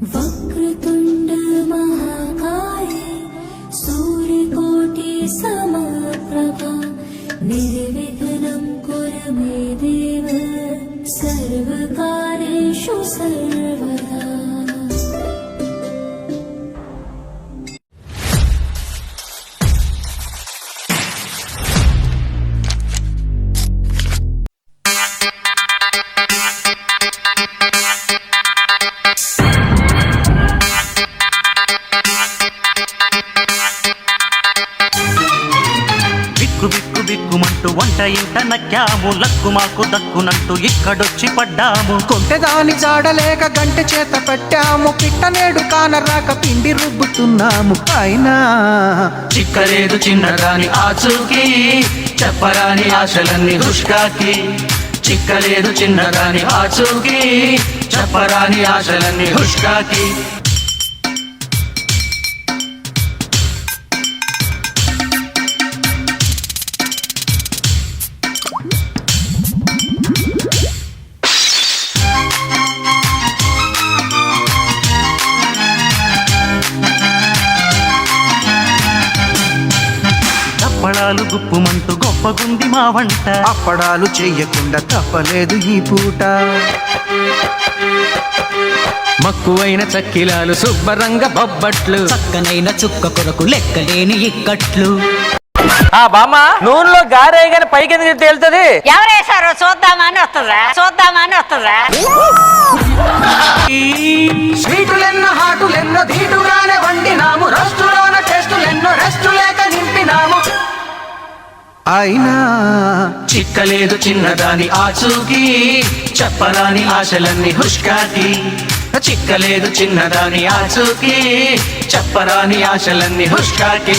वक्रतुण्ड महाकाय सूर्यकोटि समप्रभा निर्विघ्नं कुरु मे देव सर्वकारेषु सर्वदा నక్కాము లక్కు మాకు దక్కునంటూ ఇక్కడొచ్చి పడ్డాము. కొంటెదాని జాడలేక గంటె చేత పెట్టాము పిట్టనేడు కానరాక పిండి రుబ్బుతున్నాము. అయినా చిక్కలేదు చిన్నదాని ఆచూకి చెప్పరాని ఆశలన్నీ హుష్కాకి చిక్కలేదు చిన్నదాని ఆచూకి చెప్పరాని ఆశలన్నీ హుష్కాకి గొప్పగుంది మా వంట. అప్పడాలు చెయ్యకుండా తప్పలేదు ఈ పూట. మక్కువైన చక్కిలాలు శుభ్రంగ బొబ్బట్లు. చక్కనైన చుక్క కొరకు లెక్కలేని ఇక్కట్లు. ఆ బామ్మ నూనెలో గారేగానే పైకి ఎందుకు తేలుతుంది? ఎవరేశారో చూద్దామని వస్తుందా? చూద్దామని వస్తుందా? స్వీటులెన్నో హాటులెన్నో ధీటుగానే వండినాము అయినా చిక్కలేదు చిన్నదాని ఆచూకి చెప్పరాని ఆశలన్నీ హుష్కాకి చిక్కలేదు చిన్నదాని ఆచూకి చెప్పరాని ఆశలన్నీ హుష్కాకి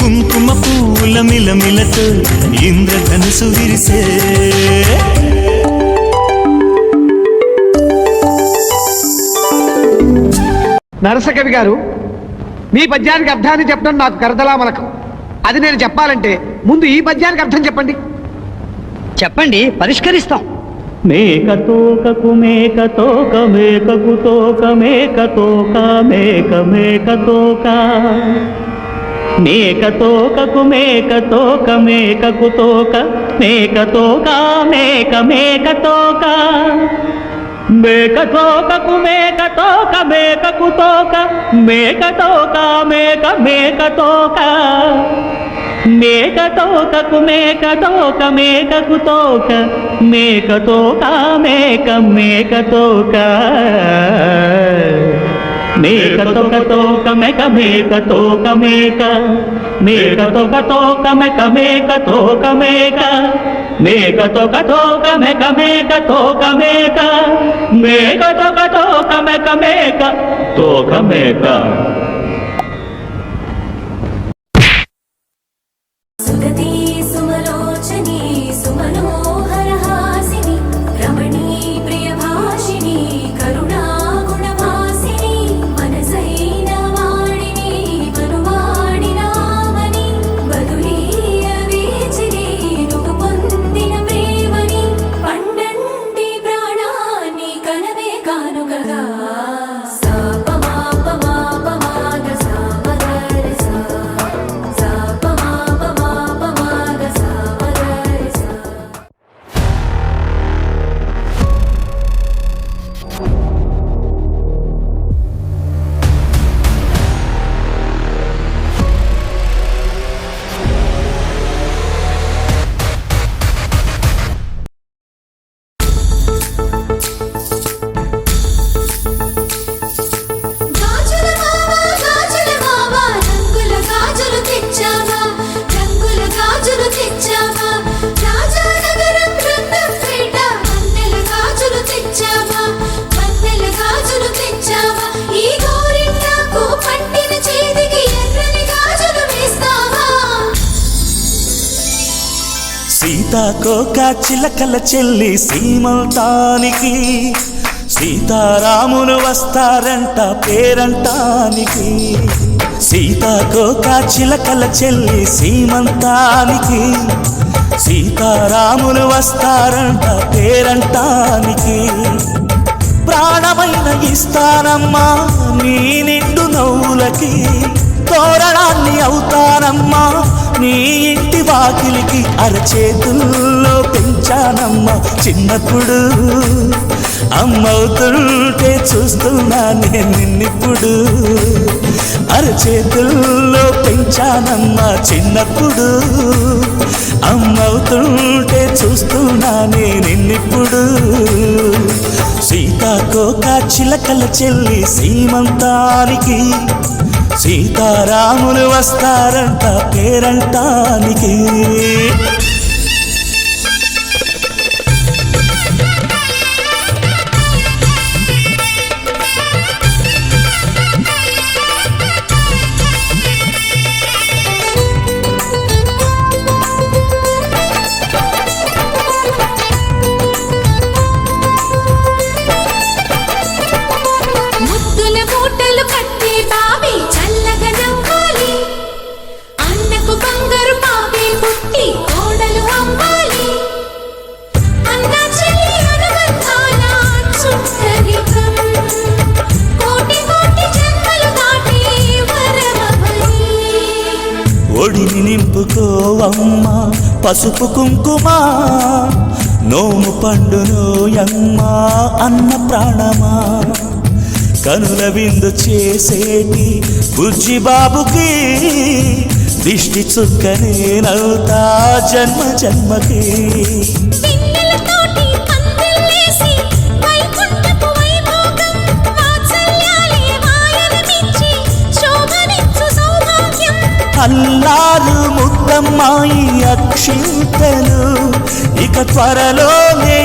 కుంకుమ పువ్వుల మిలమిలతో ఇంద్రధనుసు విరిసే. నరసకవి గారు మీ పద్యానికి అర్థాన్ని చెప్పడం నాకు కరదలామలకం అది నేను చెప్పాలంటే ముందు ఈ పద్యానికి అర్థం చెప్పండి. చెప్పండి పరిష్కరిస్తాం. మేక తోకకు మేక తోక మేకకు తోక మేక తోక మేక మేక తోక. మేక తోకకు మేక తోక మేకకు తోక మేక తోక మేక మేక తోక. మేక తోకకు మేక తోక మేకకు తోక మేక తోక మేక మేక తోక. మేక తోకకు మేక తోక మేకకు తోక మేక తోక మేక మేక తోక. మేక తోక తోక మేక మేక సుగతి కోక చిలకల చెల్లి సీమంతానికి సీతారాములు వస్తారంట పేరంటానికి. సీతాకోక చిలకల చెల్లి సీమంతానికి సీతారాములు వస్తారంట పేరంటానికి. ప్రాణమైన ఇస్తానమ్మా నీ నిండు నవ్వులకి తోరణాన్ని అవుతానమ్మా. నీ ఇంటి వాకిలికి అరచేతుల్లో పెంచానమ్మా చిన్నప్పుడు. అమ్మవుతుంటే చూస్తున్నా నేను నిన్నిప్పుడు. అరచేతుల్లో పెంచానమ్మా చిన్నప్పుడు. అమ్మవుతుంటే చూస్తున్నా నేను నిన్నిప్పుడు. సీతాకోక చిలకల చెల్లి సీమంతానికి సీతారాములు వస్తారంట పేరంటానికి. పసుపు కుంకుమ నోము పండును పండునోయమ్మ అన్న ప్రాణమా. కనుల విందు చేసేటి బుజ్జి బాబుకి దిష్టి చుక్కనే నవ్వుతా జన్మ జన్మకి. అల్లారు ముద్దమ్మాయి అక్షింతలు. ఇక త్వరలోనే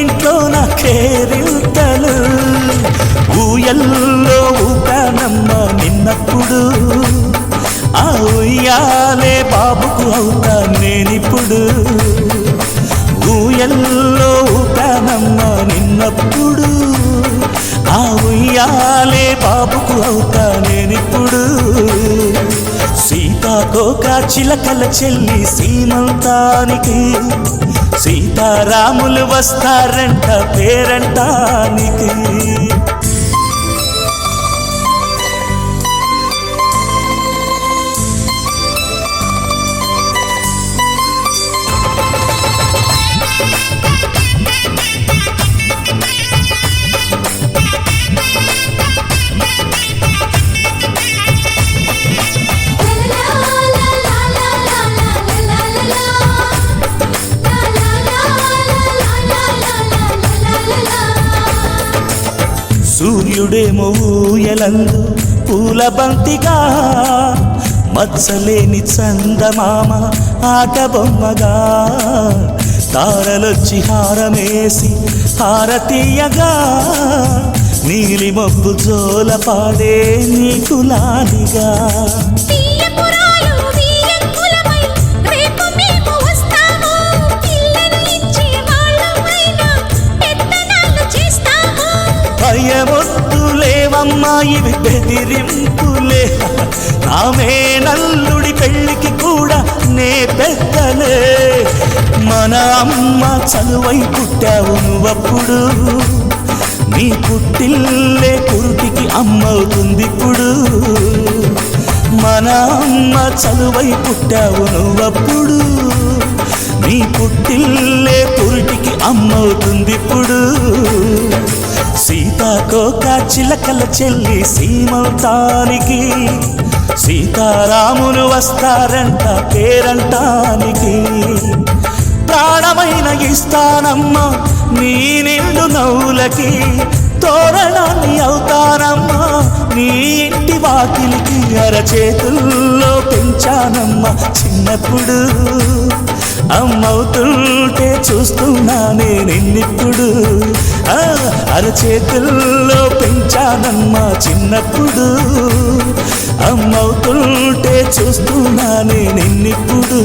ఇంట్లో నా కేరింతలు ఊయల్లో ఊపానమ్మ నిన్నప్పుడు. ఆ ఉయ్యాలే బాబుకు అవుతా నేనిప్పుడు. ఊయల్లో ఊటనమ్మ నిన్నప్పుడు. ఆ ఉయ్యాలే బాబుకు అవుతా నేనిప్పుడు. సీతాకోక చిలకల చెల్లి సీమంతానికి. సీతారాములు వస్తారంట పేరంటానికి. సూర్యుడేమో ఊయలందు పూల బంతిగా. మచ్చలేని చందమామ ఆట బొమ్మగా. తారలొచ్చి హారమేసి హారతీయగా. నీలి మబ్బు జోల పాడే నీకు లాలిగా భయమొద్దులేవమ్మా ఇవి బెదిరింపులే. నామే నల్లుడి పెళ్ళికి కూడా నే పెద్దలే. మన అమ్మ చదువై పుట్టావు నువ్వప్పుడు. నీ పుట్టిల్లే కురుటికి అమ్మవుతుంది ఇప్పుడు. మన అమ్మ చదువై పుట్టావు నువ్వప్పుడు. నీ పుట్టిల్లే పురిటికి అమ్మవుతుంది ఇప్పుడు. సీతాకోక చిలకల చెల్లి సీమంతానికి సీతారాములు వస్తారంట పేరంటానికి. ప్రాణమైన ఇస్తానమ్మా నీ నిండు నవ్వులకి తోరణాన్ని అవుతానమ్మా నీ ఇంటి వాకిలికి అరచేతుల్లో పెంచానమ్మా చిన్నప్పుడు. అమ్మవుతుంటే చూస్తున్నా నేనెన్నిప్పుడు? అరచేతుల్లో పెంచానమ్మా చిన్నప్పుడు. అమ్మవుతుంటే చూస్తున్నా నేనెన్నిప్పుడు?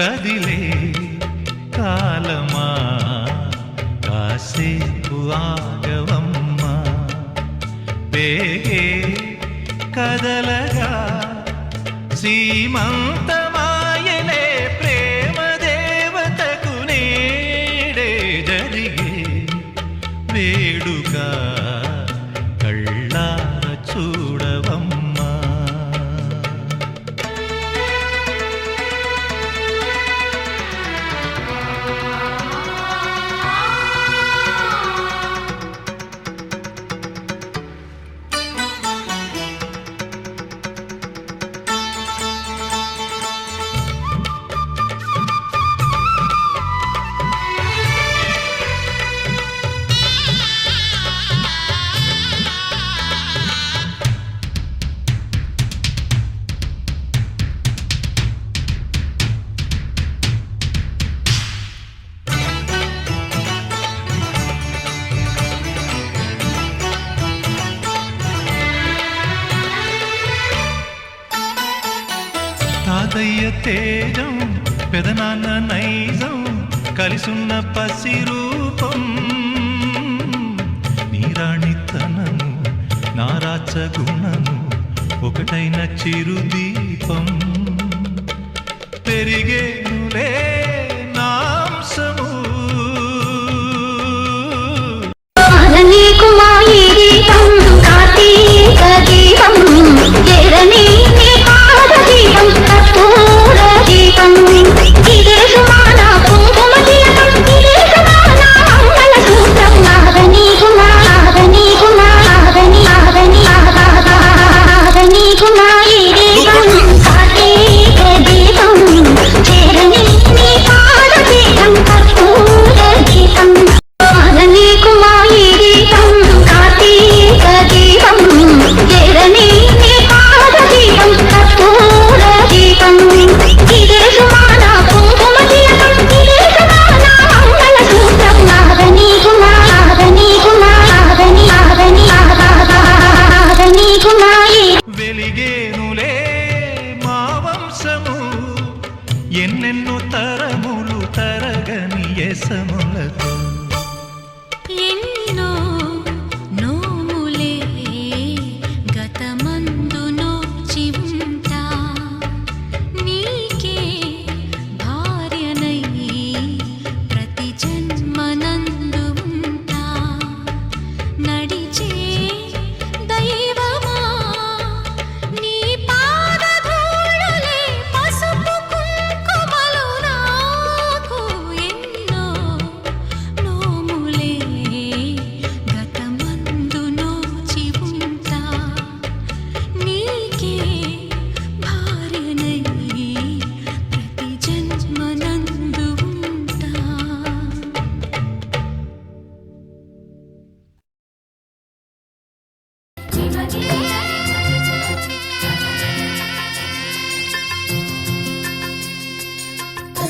కదిలే కాలమా? కాసేపు ఆగవమ్మా. వేగే కదలగా సీమం తాతయ్య తేజం పెదనాన్న నైజం కలిసున్న పసి రూపం. నీరాణితనము నారాచ గుణము ఒకటైన చిరుదీపం. పెరిగేనులే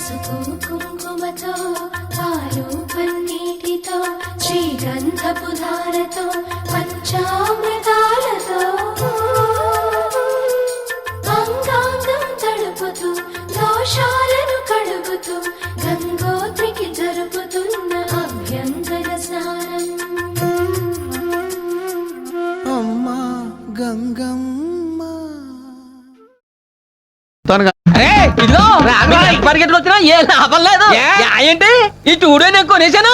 పసుపు కుంకుమతో పాలు పన్నీటితో శ్రీగంధపుధారతో పంచామృతాలతో. ఈ స్టూడియో నేను కొనేసాను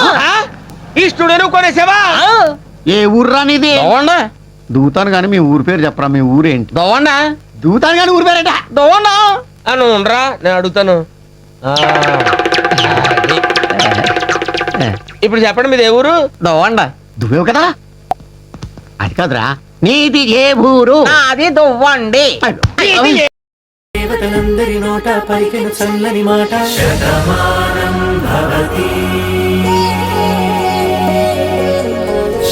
ఈ స్టూడియో కొనేసావా ఏ ఊర్రా నీది దోవండా దూతాను కానీ మీ ఊరి పేరు చెప్పరా మీ ఊరేంటి? దోవండా దూతాను కానీ ఊరి పేరేట? దోవండా అని ఉండరా నేను అడుగుతాను. ఇప్పుడు చెప్పండి మీది ఏ ఊరు? దోవండా దువ్వేవు కదా? అది కాదురా. నీది ఏ ఊరు? అది దువ్వండి. దేవతలందరి నోట పలికిన చల్లని మాట. శతమానం భవతి.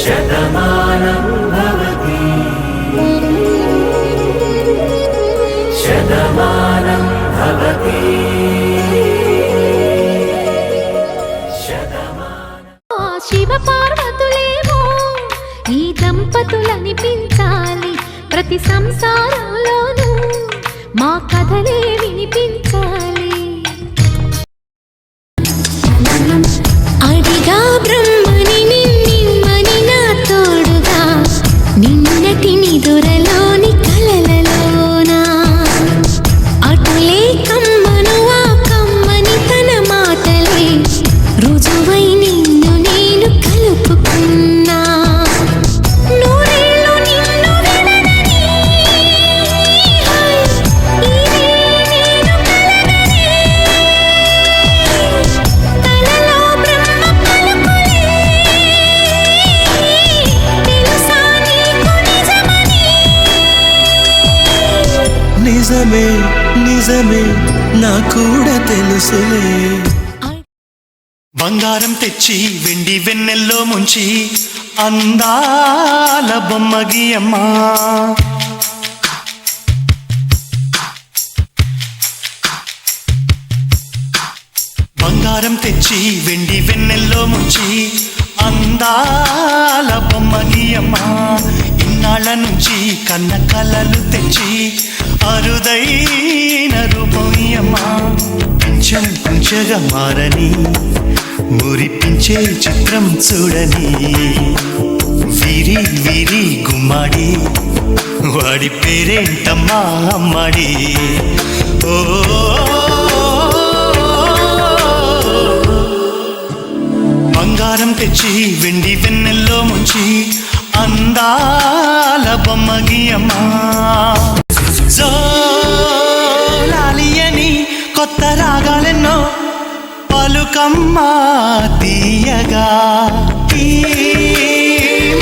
శతమానం భవతి. శతమానం భవతి. ఆ శివ పార్వతులేమో ఈ దంపతులనిపించాలి ప్రతి సంసారంలోనూ. మా కథలే వినిపించా కూడా తెలుసులే బంగారం తెచ్చి వెండి వెన్నెల్లో ముంచి అందాల బొమ్మగి అమ్మా. బంగారం తెచ్చి వెండి వెన్నెల్లో ముంచి అందాల బొమ్మగి అమ్మా. ఇన్నాళ్ళ నుంచి కన్న కలలు తెచ్చి అరుదైన రూపమయ్యమ్మా కొంచెం కొంచెగా మారని మురిపించే చిత్రం చూడని. విరి విరి గుమ్మాడి వాడి పేరేంటమ్మా అమ్మాడి. ఓ బంగారం తెచ్చి వెండి వెన్నెల్లో ముంచి అందాల బొమ్మ గీయమ్మా జోలాలియని కొత్త రాగాలెన్నో పలుకమ్మా తీయగా. ఈ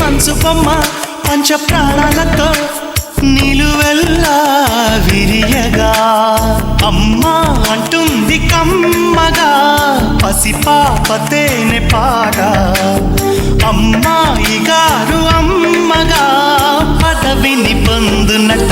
మనసు బొమ్మ పంచ ప్రాణాలతో నిలువెల్లా విరియగా. అమ్మా అంటుంది కమ్మగా పసిపాప తేనె పాట. అమ్మాయి గారు అమ్మగా పదవిని పొందునట.